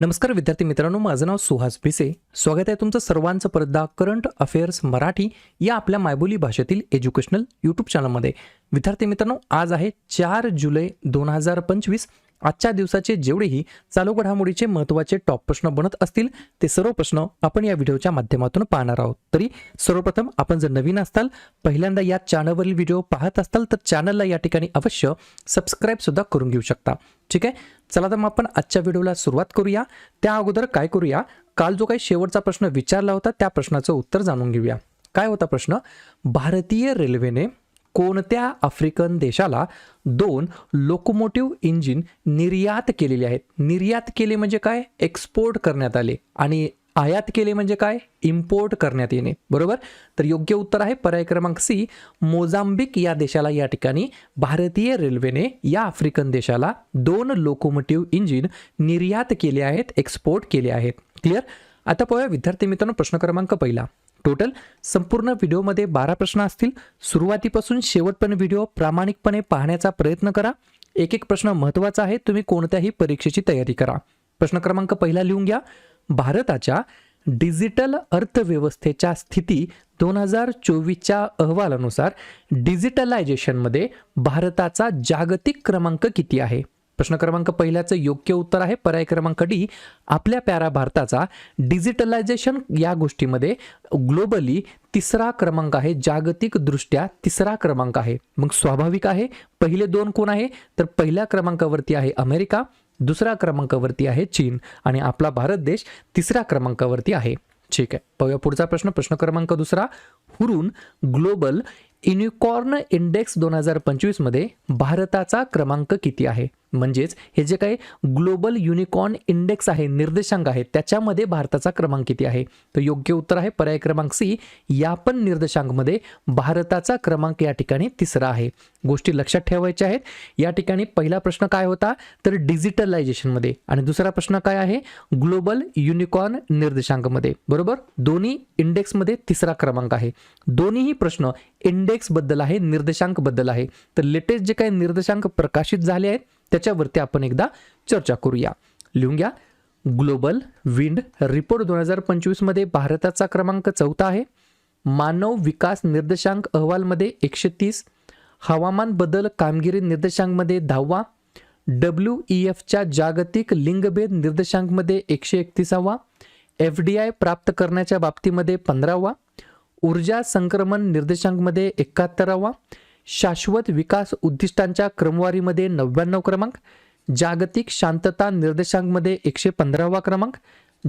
नमस्कार विद्यार्थी मित्रांनो माझं नाव सुहास भिसे. स्वागत आहे तुमचं सर्वांचं परदा करंट अफेअर्स मराठी या आपल्या मायबोली भाषेतील एज्युकेशनल यूट्यूब चॅनलमध्ये. विद्यार्थी मित्रांनो आज आहे चार जुलै दोन हजार पंचवीस. आजच्या दिवसाचे जेवढेही चालू घडामोडीचे महत्त्वाचे टॉप प्रश्न बनत असतील ते सर्व प्रश्न आपण या व्हिडिओच्या माध्यमातून पाहणार आहोत. तरी सर्वप्रथम आपण जर नवीन असताल पहिल्यांदा या चॅनलवरील व्हिडिओ पाहत असताल तर चॅनलला या ठिकाणी अवश्य सबस्क्राईब सुद्धा करून घेऊ शकता. ठीक आहे? चला तर मग आपण आजच्या व्हिडिओला सुरुवात करूया. त्या अगोदर काय करूया? काल जो काही शेवटचा प्रश्न विचारला होता त्या प्रश्नाचं उत्तर जाणून घेऊया. काय होता प्रश्न? भारतीय रेल्वेने कोणत्या आफ्रिकन देशाला दोन लोकोमोटिव्ह इंजिन निर्यात केलेले आहेत? निर्यात केले म्हणजे काय? एक्सपोर्ट करण्यात आले. आणि आयात केले म्हणजे काय? इम्पोर्ट करण्यात येणे. बरोबर? तर योग्य उत्तर आहे पर्याय क्रमांक सी मोझांबिक या देशाला या ठिकाणी भारतीय रेल्वेने या आफ्रिकन देशाला दोन लोकोमोटिव्ह इंजिन निर्यात केले आहेत एक्सपोर्ट केले आहेत. क्लिअर आता पाहूया विद्यार्थी मित्रांनो प्रश्न क्रमांक पहिला. टोटल संपूर्ण व्हिडिओमध्ये बारा प्रश्न असतील. सुरुवातीपासून शेवटपर्यंत व्हिडिओ प्रामाणिकपणे पाहण्याचा प्रयत्न करा. एक एक प्रश्न महत्त्वाचा आहे तुम्ही कोणत्याही परीक्षेची तयारी करा. प्रश्न क्रमांक पहिला लिहून घ्या. भारताच्या डिजिटल अर्थव्यवस्थेच्या स्थिती दोन हजार चोवीसच्या अहवालानुसार डिजिटलायझेशनमध्ये भारताचा जागतिक क्रमांक किती आहे? प्रश्न क्रमांक पहिल्याचं योग्य उत्तर आहे. पर्याय क्रमांक डी आपल्या प्यारा भारताचा डिजिटलायझेशन या गोष्टीमध्ये ग्लोबली तिसरा क्रमांक आहे. जागतिक दृष्ट्या तिसरा क्रमांक आहे. मग स्वाभाविक आहे. पहिले दोन कोण आहे? तर पहिल्या क्रमांकावरती आहे अमेरिका दुसऱ्या क्रमांकावरती आहे चीन आणि आपला भारत देश तिसऱ्या क्रमांकावरती आहे. ठीक आहे. पाहूया पुढचा प्रश्न. प्रश्न क्रमांक दुसरा हुरून ग्लोबल युनिकॉर्न इंडेक्स दोन हजार पंचवीसमध्ये भारताचा क्रमांक किती आहे? म्हणजेच हे जे काही ग्लोबल युनिकॉर्न इंडेक्स आहे निर्देशांक आहे त्याच्यामध्ये भारताचा क्रमांक किती आहे? तर योग्य उत्तर आहे पर्याय क्रमांक सी. या पण निर्देशांकमध्ये भारताचा क्रमांक या ठिकाणी तिसरा आहे. गोष्टी लक्षात ठेवायच्या आहेत. या ठिकाणी पहिला प्रश्न काय होता? तर डिजिटलायझेशनमध्ये. आणि दुसरा प्रश्न काय आहे? ग्लोबल युनिकॉर्न निर्देशांकमध्ये. बरोबर? दोन्ही इंडेक्समध्ये तिसरा क्रमांक आहे. दोन्हीही प्रश्न इंडेक्सबद्दल आहे निर्देशांकबद्दल आहे. तर लेटेस्ट जे काही निर्देशांक प्रकाशित झाले आहेत त्याच्यावरती आपण एकदा चर्चा करूया. लिहून घ्या. ग्लोबल विंड रिपोर्ट दोन हजार पंचवीसमध्ये भारताचा क्रमांक चौथा आहे. मानव विकास निर्देशांक अहवालमध्ये एकशे तीस हवामान बदल कामगिरी निर्देशांकमध्ये दहावा. डब्ल्यू ई एफच्या जागतिक लिंगभेद निर्देशांकमध्ये एकशे एकतीसावा एफ डी आय प्राप्त करण्याच्या बाबतीमध्ये पंधरावा. ऊर्जा संक्रमण निर्देशांकमध्ये एकाहत्तरावा. शाश्वत विकास उद्दिष्टांच्या क्रमवारीमध्ये नव्याण्णव क्रमांक जागतिक शांतता निर्देशांकमध्ये एकशे पंधरावा क्रमांक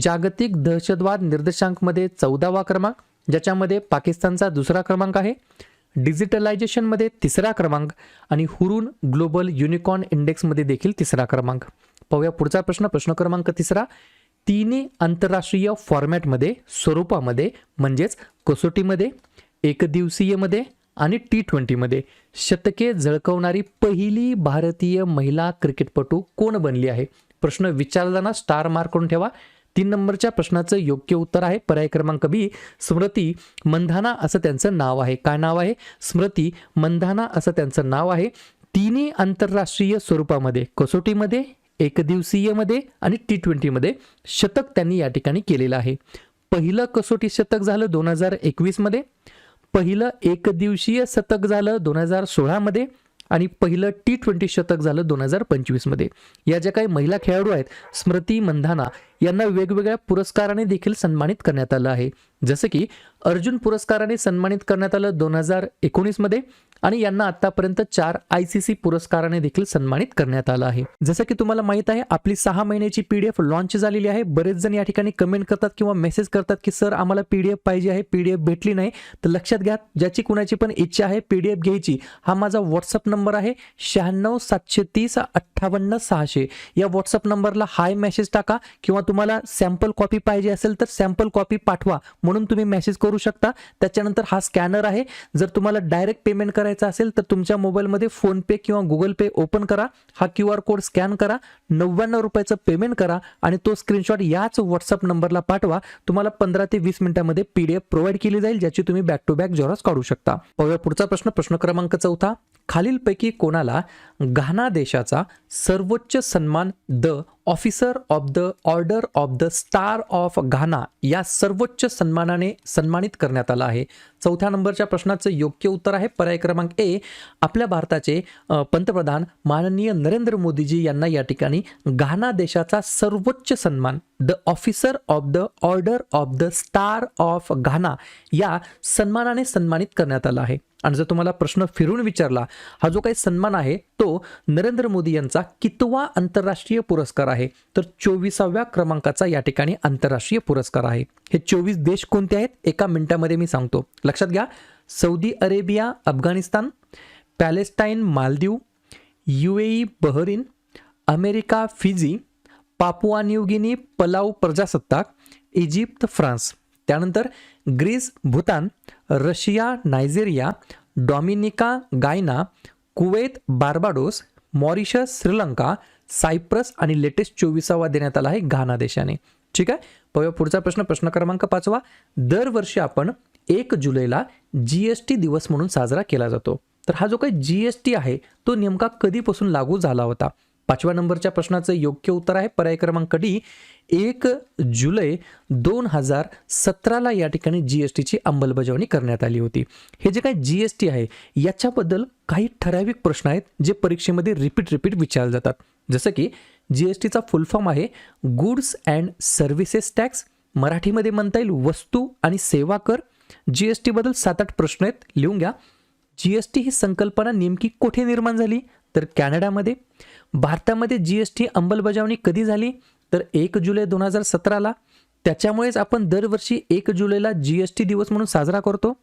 जागतिक दहशतवाद निर्देशांकमध्ये चौदावा क्रमांक ज्याच्यामध्ये पाकिस्तानचा दुसरा क्रमांक आहे. डिजिटलायझेशनमध्ये तिसरा क्रमांक आणि हुरून ग्लोबल युनिकॉर्न इंडेक्समध्ये देखील तिसरा क्रमांक. पाहूया पुढचा प्रश्न प्रश्न क्रमांक तिसरा. तिन्ही आंतरराष्ट्रीय फॉर्मॅटमध्ये स्वरूपामध्ये म्हणजेच कसोटीमध्ये एकदिवसीयमध्ये आणि टी ट्वेंटीमध्ये शतके झळकवणारी पहिली भारतीय महिला क्रिकेटपटू कोण बनली आहे? प्रश्न विचारताना स्टार मार्क करून ठेवा. तीन नंबरच्या प्रश्नाचं योग्य उत्तर आहे पर्याय क्रमांक बी स्मृती मंधाना असं त्यांचं नाव आहे. काय नाव आहे? स्मृती मंधाना असं त्यांचं नाव आहे. तिन्ही आंतरराष्ट्रीय स्वरूपामध्ये कसोटीमध्ये एकदिवसीयमध्ये आणि टी ट्वेंटीमध्ये शतक त्यांनी या ठिकाणी केलेलं आहे. पहिलं कसोटी शतक झालं दोन हजार एकवीसमध्ये. पहिलं एकदिवसीय शतक झालं दोन हजार सोळामध्ये आणि पहिलं टी ट्वेंटी शतक झालं दोन हजार पंचवीसमध्ये. या ज्या काही महिला खेळाडू आहेत स्मृती मंधाना यांना वेगवेगळ्या पुरस्काराने देखील सन्मानित करण्यात आलं आहे. जसं की अर्जुन पुरस्काराने सन्मानित करण्यात आलं दोन हजार एकोणीसमध्ये आणि यांना आतापर्यंत चार आय सी सी पुरस्काराने देखील सन्मानित करण्यात आलं आहे. जसं की तुम्हाला माहीत आहे आपली सहा महिन्याची पीडीएफ लॉन्च झालेली आहे. बरेच जण या ठिकाणी कमेंट करतात किंवा मेसेज करतात की सर आम्हाला पीडीएफ पाहिजे आहे पीडीएफ भेटली नाही. तर लक्षात घ्या ज्याची कुणाची पण इच्छा आहे पीडीएफ घ्यायची. हा माझा व्हॉट्सअप नंबर आहे शहाण्णव सातशे तीस अठ्ठावन्न सहाशे. या व्हॉट्सअप नंबरला हाय मेसेज टाका किंवा तुम्हाला सॅम्पल कॉपी पाहिजे असेल तर सॅम्पल कॉपी पाठवा. म्हणून तुम्ही मेसेज करू शकता. त्याच्यानंतर हा स्कॅनर आहे. जर तुम्हाला डायरेक्ट पेमेंट करायचं असेल तर तुमच्या मोबाईलमध्ये फोनपे किंवा गुगल पे ओपन करा. हा क्यू आर कोड स्कॅन करा. नव्याण्णव रुपयाचं पेमेंट करा आणि तो स्क्रीनशॉट याच व्हॉट्सअप नंबरला पाठवा. तुम्हाला पंधरा ते वीस मिनिटांमध्ये पीडीएफ प्रोव्हाइड केली जाईल ज्याची तुम्ही बॅक टू बॅक झेरॉक्स काढू शकता. पाहूया पुढचा प्रश्न. प्रश्न क्रमांक चौथा. खालीलपैकी कोणाला घाना देशाचा सर्वोच्च सन्मान the officer of the order of the star of Ghana या सर्वोच्च सन्मानाने सन्मानित करण्यात आला आहे. चौथ्या नंबरच्या प्रश्नाचं योग्य उत्तर आहे. पर्याय क्रमांक ए आपल्या भारताचे पंतप्रधान माननीय नरेंद्र मोदीजी यांना या ठिकाणी घाना देशाचा सर्वोच्च सन्मान the officer of the order of the star of Ghana या सन्मानाने सन्मानित करण्यात आला आहे. आणि जर तुम्हाला प्रश्न फिरून विचारला हा जो काही सन्मान आहे तो नरेंद्र मोदी यांचा कितवा आंतरराष्ट्रीय पुरस्कार आहे? तर चोवीसाव्या क्रमांकाचा या ठिकाणी आंतरराष्ट्रीय पुरस्कार आहे. हे चोवीस देश कोणते आहेत? एका मिनिटामध्ये मी सांगतो. लक्षात घ्या. Saudi Arabia Afghanistan Palestine Maldives U A Bahrain America Fiji Papua New Guinea Palau प्रजासत्ताक इजिप्त फ्रान्स. त्यानंतर Greece Bhutan Russia Nigeria Dominica Guyana Kuwait Barbados Mauritius Sri Lanka Cyprus आणि लेटेस्ट चोवीसावा देण्यात आला आहे घाना देशाने. ठीक आहे? पाहूया पुढचा प्रश्न. प्रश्न क्रमांक पाचवा. दरवर्षी आपण एक जुलैला जी एस टी दिवस म्हणून साजरा केला जातो. तर हा जो काही जी एस टी आहे तो नेमका कधीपासून लागू झाला होता? पाचव्या नंबरच्या प्रश्नाचं योग्य उत्तर आहे. पर्याय क्रमांक डी एक जुलै दोन हजार सतराला या ठिकाणी जी एस टीची अंमलबजावणी करण्यात आली होती. हे जे काय जी एस टी आहे याच्याबद्दल काही ठराविक प्रश्न आहेत जे परीक्षेमध्ये रिपीट रिपीट विचारले जातात. जसं की जी एस टीचा फुल फॉर्म आहे गुड्स अँड सर्व्हिसेस टॅक्स. मराठीमध्ये म्हणता येईल वस्तू आणि सेवा कर. जी एस टीबद्दल सात आठ प्रश्न आहेत लिहून घ्या. जी एस टी ही संकल्पना नेमकी कोठे निर्माण झाली? तर कॅनडामध्ये भारतामध्ये जी एस टी अंमलबजावणी कधी झाली? तर एक जुलै दोन हजार सतराला. त्याच्यामुळेच आपण दरवर्षी एक जुलैला जी एस टी दिवस म्हणून साजरा करतो.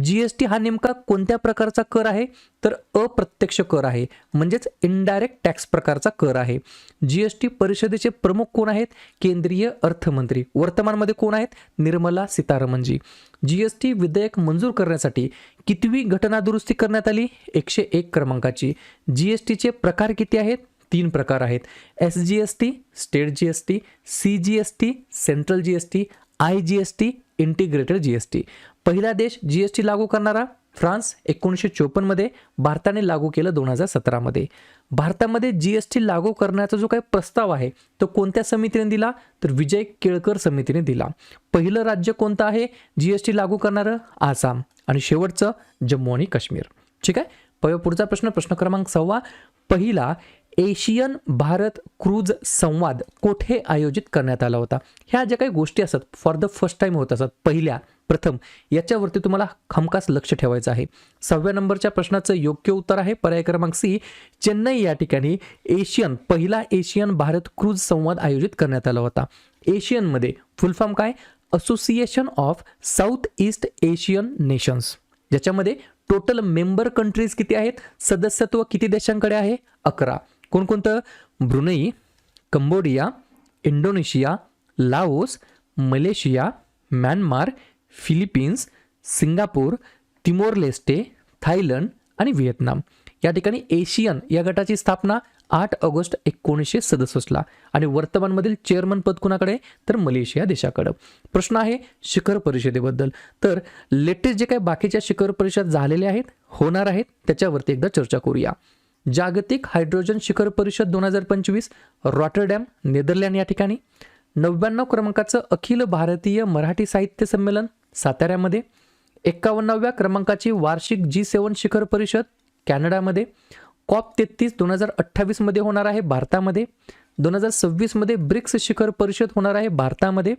जी एस टी हा नेमका कोणत्या प्रकारचा कर आहे तर अप्रत्यक्ष कर आहे म्हणजेच इनडायरेक्ट टॅक्स प्रकारचा कर आहे जी एस टी परिषदेचे प्रमुख कोण आहेत केंद्रीय अर्थमंत्री वर्तमानमध्ये कोण आहेत Nirmala Sitharamanji G S T विधेयक मंजूर करण्यासाठी कितवी घटना दुरुस्ती करण्यात आली एकशे एक क्रमांकाची जी एस टीचे प्रकार किती आहेत तीन प्रकार आहेत S G S T state G S T C G S T central G S T I G S T integrated G S T पहिला देश जी एस टी लागू करणारा फ्रान्स एकोणीसशे चोपन्नमध्ये भारताने लागू केलं दोन हजार सतरामध्ये भारतामध्ये जी एस टी लागू करण्याचा जो काही प्रस्ताव आहे तो कोणत्या समितीने दिला? तर विजय केळकर समितीने दिला. पहिलं राज्य कोणतं आहे? जी एस टी लागू करणारं आसाम आणि शेवटचं जम्मू आणि काश्मीर. ठीक आहे? पुढचा प्रश्न प्रश्न क्रमांक सव्वा. पहिला एशियन भारत क्रूज संवाद कोठे आयोजित करण्यात आला होता? ह्या ज्या काही गोष्टी असतात फॉर द फर्स्ट टाईम होत असतात पहिल्या प्रथम याच्यावरती तुम्हाला हमखास लक्ष ठेवायचं आहे. सहाव्या नंबरच्या प्रश्नाचं योग्य उत्तर आहे. पर्याय क्रमांक सी चेन्नई या ठिकाणी एशियन पहिला एशियन भारत क्रूज संवाद आयोजित करण्यात आला होता. एशियनमध्ये फुल फॉर्म काय? Association of South East Asian Nations ज्याच्यामध्ये टोटल मेंबर कंट्रीज किती आहेत? सदस्यत्व किती देशांकडे आहे? अकरा. कोणकोणतं? Brunei Cambodia Indonesia Laos Malaysia Myanmar Philippines Singapore Timor Leste Thailand आणि व्हिएतनाम. या ठिकाणी एशियन या गटाची स्थापना आठ ऑगस्ट एकोणीसशे सदुसष्टला. आणि वर्तमानमधील चेअरमन पद कुणाकडे? तर मलेशिया देशाकडं. प्रश्न आहे शिखर परिषदेबद्दल. तर लेटेस्ट जे काही बाकीच्या शिखर परिषद झालेल्या आहेत होणार आहेत त्याच्यावरती एकदा चर्चा करूया. जागतिक हायड्रोजन शिखर परिषद दोन हजार पंचवीस रॉटरडॅम नेदरलँड या ठिकाणी. नव्याण्णव क्रमांकाचं अखिल भारतीय मराठी साहित्य संमेलन साताऱ्यामध्ये. एक्कावन्नाव्या क्रमांकाची वार्षिक जी सेवन शिखर परिषद कॅनडामध्ये. कॉप तेहतीस दोन हजार अठ्ठावीसमध्ये होणार आहे भारतामध्ये. दोन हजार सव्वीसमध्ये ब्रिक्स शिखर परिषद होणार आहे भारतामध्ये.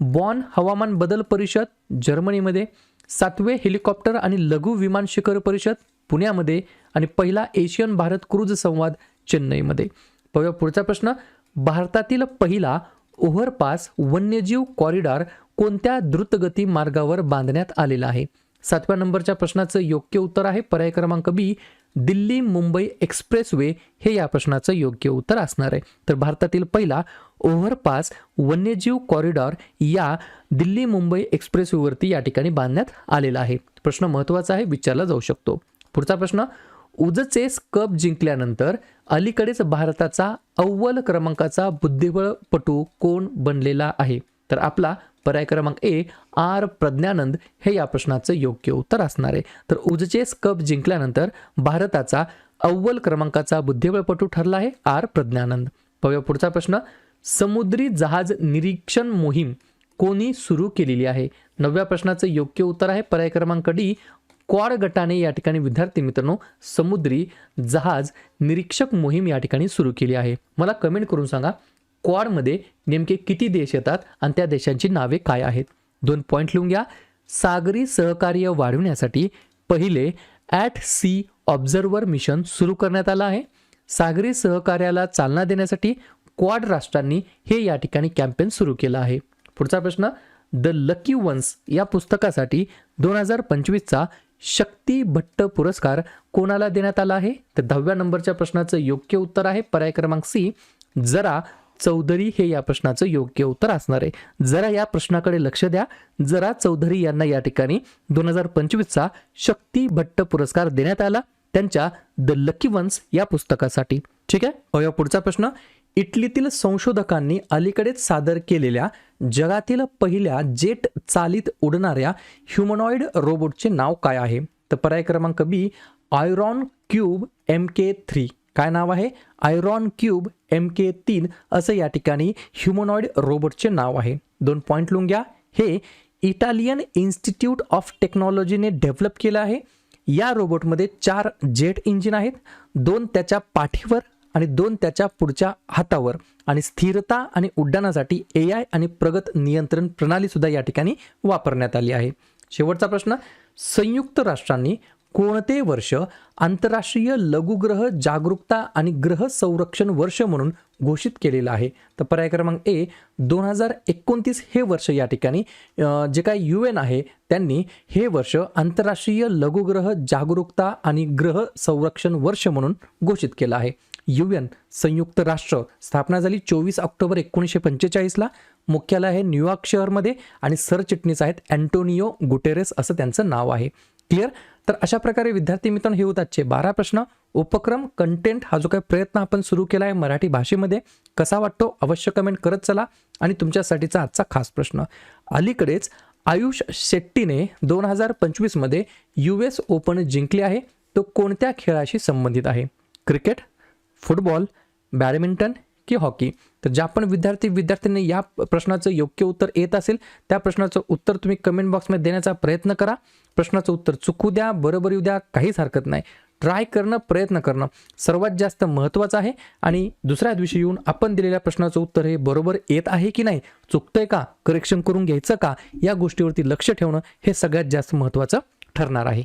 बॉन हवामान बदल परिषद जर्मनीमध्ये. सातवे हेलिकॉप्टर आणि लघु विमान शिखर परिषद पुण्यामध्ये. आणि पहिला एशियन भारत क्रूज संवाद चेन्नईमध्ये. पाहूया पुढचा प्रश्न. भारतातील पहिला ओव्हरपास वन्यजीव कॉरिडॉर कोणत्या द्रुतगती मार्गावर बांधण्यात आलेला आहे? सातव्या नंबरच्या प्रश्नाचं योग्य उत्तर आहे. पर्याय क्रमांक बी दिल्ली मुंबई एक्सप्रेसवे हे या प्रश्नाचं योग्य उत्तर असणार आहे. तर भारतातील पहिला ओव्हरपास वन्यजीव कॉरिडॉर या दिल्ली मुंबई एक्सप्रेसवेवरती या ठिकाणी बांधण्यात आलेला आहे. प्रश्न महत्त्वाचा आहे. विचारला जाऊ शकतो. पुढचा प्रश्न. उजचेस कप जिंकल्यानंतर अलीकडेच भारताचा अव्वल क्रमांकाचा बुद्धिबळपटू कोण बनलेला आहे? तर आपला पर्याय क्रमांक ए आर प्रज्ञानंद. हे या प्रश्नाचं योग्य उत्तर असणार आहे. तर उजचेस कप जिंकल्यानंतर भारताचा अव्वल क्रमांकाचा बुद्धिबळपटू ठरला आहे आर प्रज्ञानंद. पाहूया पुढचा प्रश्न. समुद्री जहाज निरीक्षण मोहीम कोणी सुरू केलेली आहे? नवव्या प्रश्नाचं योग्य उत्तर आहे. पर्याय क्रमांक डी क्वाड गटाने या ठिकाणी विद्यार्थी मित्रांनो समुद्री जहाज निरीक्षक मोहीम या ठिकाणी सुरू केली आहे. मला कमेंट करून सांगा क्वाडमध्ये नेमके किती देश येतात आणि त्या देशांची नावे काय आहेत? दोन पॉईंट लिहून घ्या. सागरी सहकार्य वाढवण्यासाठी पहिले ॲट सी ऑब्झर्वर मिशन सुरू करण्यात आलं आहे. सागरी सहकार्याला चालना देण्यासाठी क्वाड राष्ट्रांनी हे या ठिकाणी कॅम्पेन सुरू केलं आहे. पुढचा प्रश्न द लकी वन्स या पुस्तकासाठी दोन हजार पंचवीसचा शक्ती भट्ट पुरस्कार कोणाला देण्यात आला आहे? तर दहाव्या नंबरच्या प्रश्नाचं योग्य उत्तर आहे पर्याय क्रमांक सी. जरा चौधरी हे या प्रश्नाचं योग्य उत्तर असणार आहे. जरा या प्रश्नाकडे लक्ष द्या. जरा चौधरी यांना या ठिकाणी दोन हजार पंचवीसचा शक्ती भट्ट पुरस्कार देण्यात आला. त्यांच्या द लकी वन्स या पुस्तकासाठी. ठीक आहे? पुढचा प्रश्न. इटलीतील संशोधकांनी अलीकडेच सादर केलेल्या जगातील पहिल्या जेट चालित उडणाऱ्या ह्युमनॉइड रोबोटचे नाव काय आहे? तर पर्याय क्रमांक B iron cube M K three. काय नाव आहे? आयरॉन क्यूब एम के तीन असं या ठिकाणी ह्युमनॉइड रोबोटचे नाव आहे. दोन पॉईंट लिहून घ्या. हे इटालियन इन्स्टिट्यूट ऑफ टेक्नॉलॉजीने डेव्हलप केलं आहे. या रोबोटमध्ये चार जेट इंजिन आहेत. दोन त्याच्या पाठीवर आणि दोन त्याच्या पुढच्या हातावर आणि स्थिरता आणि उड्डाणासाठी ए आय आणि प्रगत नियंत्रण प्रणालीसुद्धा या ठिकाणी वापरण्यात आली आहे. शेवटचा प्रश्न संयुक्त राष्ट्रांनी कोणते वर्ष आंतरराष्ट्रीय लघुग्रह जागरूकता आणि ग्रह संरक्षण वर्ष म्हणून घोषित केलेलं आहे? तर पर्याय क्रमांक ए दोन हजार एकोणतीस हे वर्ष या ठिकाणी जे काय यू एन आहे त्यांनी हे वर्ष आंतरराष्ट्रीय लघुग्रह जागरूकता आणि ग्रह संरक्षण वर्ष म्हणून घोषित केलं आहे. यू एन संयुक्त राष्ट्र. स्थापना झाली चोवीस ऑक्टोबर एकोणीसशे पंचेचाळीसला. मुख्यालय आहे न्यूयॉर्क शहरमध्ये आणि सरचिटणीस आहेत अँटोनियो गुटेरेस असं त्यांचं नाव आहे. क्लिअर? तर अशा प्रकारे विद्यार्थी मित्रांनो हे होत आजचे बारा प्रश्न. उपक्रम कंटेंट हा जो काही प्रयत्न आपण सुरू केला आहे मराठी भाषेमध्ये कसा वाटतो? अवश्य कमेंट करत चला. आणि तुमच्यासाठीचा आजचा खास प्रश्न. अलीकडेच आयुष शेट्टीने दोन हजार पंचवीसमध्ये यू एस ओपन जिंकले आहे. तो कोणत्या खेळाशी संबंधित आहे? क्रिकेट फुटबॉल बॅडमिंटन की हॉकी? तर ज्या पण विद्यार्थी विद्यार्थ्यांनी या प्रश्नाचं योग्य उत्तर येत असेल त्या प्रश्नाचं उत्तर तुम्ही कमेंट बॉक्समध्ये देण्याचा प्रयत्न करा. प्रश्नाचं उत्तर चुकू द्या बरोबर येऊ द्या काहीच हरकत नाही. ट्राय करणं प्रयत्न करणं सर्वात जास्त महत्त्वाचं आहे. आणि दुसऱ्या दिवशी येऊन आपण दिलेल्या प्रश्नाचं उत्तर हे बरोबर येत आहे की नाही चुकतंय का करेक्शन करून घ्यायचं का या गोष्टीवरती लक्ष ठेवणं हे सगळ्यात जास्त महत्त्वाचं ठरणार आहे.